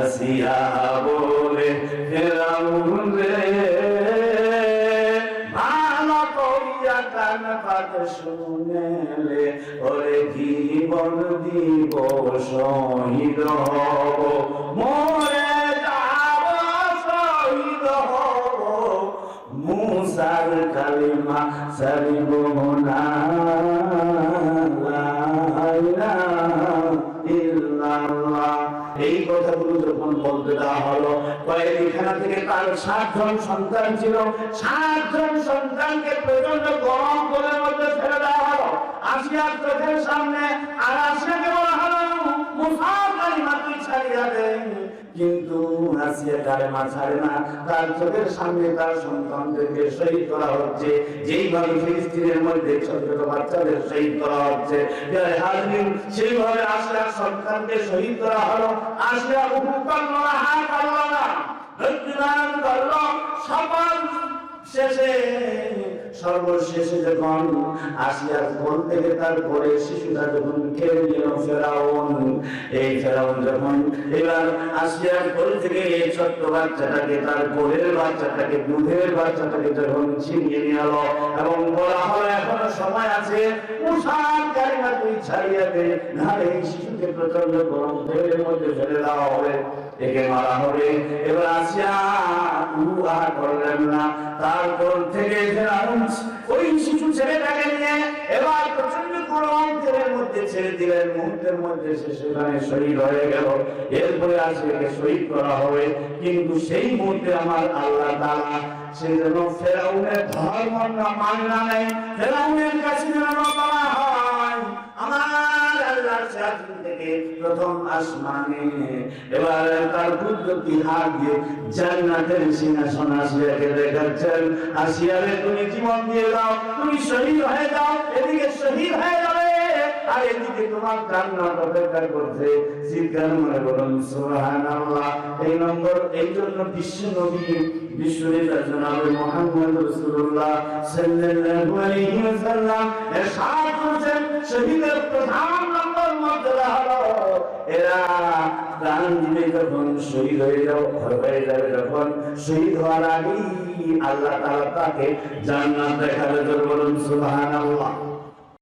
আসিয়া বলে ফেরাউন রে কান পাত শুনেলে জীবন দিব শহীদ হব, মরে যাব শহীদ হব। মুসার কালিমা সারিব না ইল্লাল্লাহ এই কথাগুলো যখন বলতে দেওয়া হলো কয়েকখানা থেকে তার সাতজন সন্তান ছিল। সাতজন সন্তানকে প্রচণ্ড গরম কোলের মধ্যে ফেলে দেওয়া হলো। আসিয়া চোখের সামনে আর আসিয়াকে বলা হলো। মুসার কালিমা তুই ছাড়িয়া দে কিন্তু তার চোখের সামনে তার সন্তানদেরকে শহীদ করা হচ্ছে। যেইভাবে ফিলিস্তিনের মধ্যে ছোট ছোট বাচ্চাদের শহীদ করা হচ্ছে। সেইভাবে সন্তানকে শহীদ করা হলো। উহু না শেষে সর্বশেষে যখন আসিয়ার কোল থেকে তার পরে শিশুটা যখন খেয়ে নিল ফেরাউন, এই ফেরাউন যখন এবার আসিয়ার কোল থেকে এই ছোট্ট বাচ্চাটাকে, তার কোলের বাচ্চাটাকে, দুধের বাচ্চাটাকে যখন ছিনিয়ে নিয়ে এবং দে এই শিশুকে প্রচণ্ড গরম তেলের মধ্যে ফেলে দেওয়া হবে। একে মারা হবে। এবার আসিয়া উহা করলেন না। তারপর থেকে ওই শিশু ছেলেটাকে নিয়ে এবার প্রচণ্ড গরম মধ্যে ছেড়ে দিলেন। মুহূর্তের মধ্যে সে সেখানে শহীদ হয়ে গেল। এরপরে আসিয়াকে শহীদ করা হবে। কিন্তু সেই মুহূর্তে আমার আল্লাহ তাআলা সে যেন ফেরাউনের ধর্ম না মাননা নেই। ফেরাউনের কাছে যেন হয় আমার আল্লাহর শাসন থেকে প্রথম আসমানে। এবার তার কুদরতি হাত দিয়ে জান্নাতের সিংহাসন আসিয়াকে দেখাচ্ছেন আসিয়ারে তুমি জীবন দিয়ে দাও, তুমি শহীদ হয়ে যাও, এদিকে শহীদ হয়ে যাবে, আর এদিকে তোমার জান্নাত অপেক্ষা করছে। চিৎকার মনে এই নম্বর, এই জন্য বিশ্ব নবী বিশ্বনেতা প্রধান মর্যাদা হলো। এরা প্রাণ দিবে যখন শহীদ হয়ে যাও হয়ে যাবে যখন শহীদ হওয়ার আগেই আল্লাহ তাআলা তাকে জান্নাত দেখাবে বলুন, সুবহানাল্লাহ।